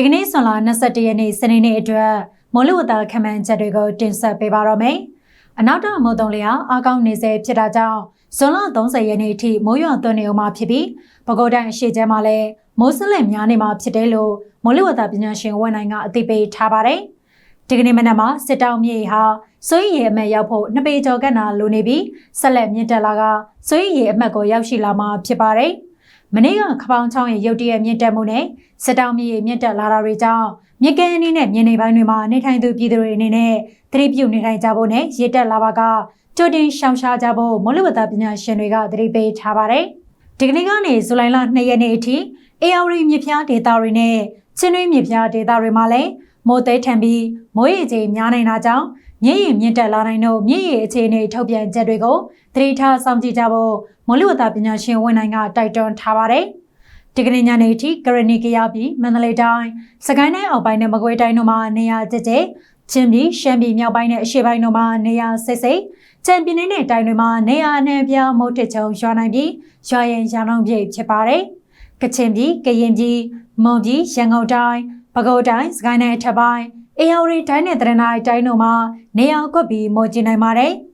ဒီကနေ့ဆွန်လာ21ရက်နေ့စနေနေ့အတွက်မိုးလေဝသခန့်မှန်းချက်တွေကို တင်ဆက်ပေးပါတော့မယ်။အနောက်တောင်မုတ်တုံလျာအကောင်းနေစေဖြစ်တာကြောင့်ဇွန်လ30ရက်နေ့အထိမိုးရွာသွန်းနေအောင်မှာဖြစ်ပြီးပဲခူးတိုင်းအရှိချဲမှာလည်းမိုးစလင်များနေမှာဖြစ်တယ်လို့မိုးလေဝသပညာရှင်ဝန်နိုင်ကအသိပေးထားပါတယ်။ဒီကနေ့မနက်မှာစစ်တောင်းမြေဟာစိုးရိမ်ရေအမှတ်ရောက်ဖို့နှစ်ပေကျော်ကနာလိုနေပြီးဆက်လက်မြင့်တက်လာကစိုးရိမ်ရေအမှတ်ကိုရောက်ရှိလာမှာဖြစ်ပါတယ်။ မနေ့ကခပောင်းချောင်းရဲ့ရုတ်တရက်မြင့်တက်မှုနဲ့စစ်တောင်းမြေမြင့်တက်လာတာတွေကြောင့်မြေကဲအနေနဲ့မြေနေပိုင်းတွေမှာနေထိုင်သူပြည်သူတွေအနေနဲ့သတိပြုနေထိုင်ကြဖို့နဲ့ရစ်တက်လာပါကကြိုတင်ရှောင်ရှားကြဖို့မိုးလေဝသပညာရှင်တွေကသတိပေးထားပါတယ်။ဒီကနေ့ကနေဇူလိုင်လ2ရက်နေ့အထိ AR မြစ်ဖျားဒေတာတွေနဲ့ချင်းတွင်းမြစ်ဖျားဒေတာတွေမှာလည်း မိုးသေးထန်ပြီးမိုးရေချိန်များနိုင်တာကြောင့်မြင့်ရင်မြင့်တက်လာနိုင်တော့မြင့်ရည်အခြေအနေထုတ်ပြန်ချက်တွေကိုသတိထားစောင့်ကြည့်ကြဖို့မိုးလေဝသပညာရှင်ဝန်နိုင်ကတိုက်တွန်းထားပါတယ်။ဒီကနေ့ညနေအထိကရဏီကရပြည်မန္တလေးတိုင်းစကိုင်းတိုင်းအောက်ပိုင်းနဲ့မကွေးတိုင်းတို့မှာနေရာကျကျချင်းပြည်ရှမ်းပြည်မြောက်ပိုင်းနဲ့အရှေ့ပိုင်းတို့မှာနေရာစိတ်စိတ်ချန်ပြည်နယ်နဲ့တိုင်းတွေမှာနေရာအနှံ့ပြားမုတ်တချုံရွာနိုင်ပြီးရွာရင်ရောင်လုံးပြည့်ဖြစ်ပါတယ်။ကချင်ပြည်ကရင်ပြည်မွန်ပြည်ရန်ကုန်တိုင်း ပဲခူးတိုင်းစကိုင်းတိုင်းအထက်ပိုင်းအေယာဝတီတိုင်းနဲ့တရနိုင်းတိုင်းတို့မှာနေရာကွက်ပြီးမော်ကျင်နိုင်ပါတယ်။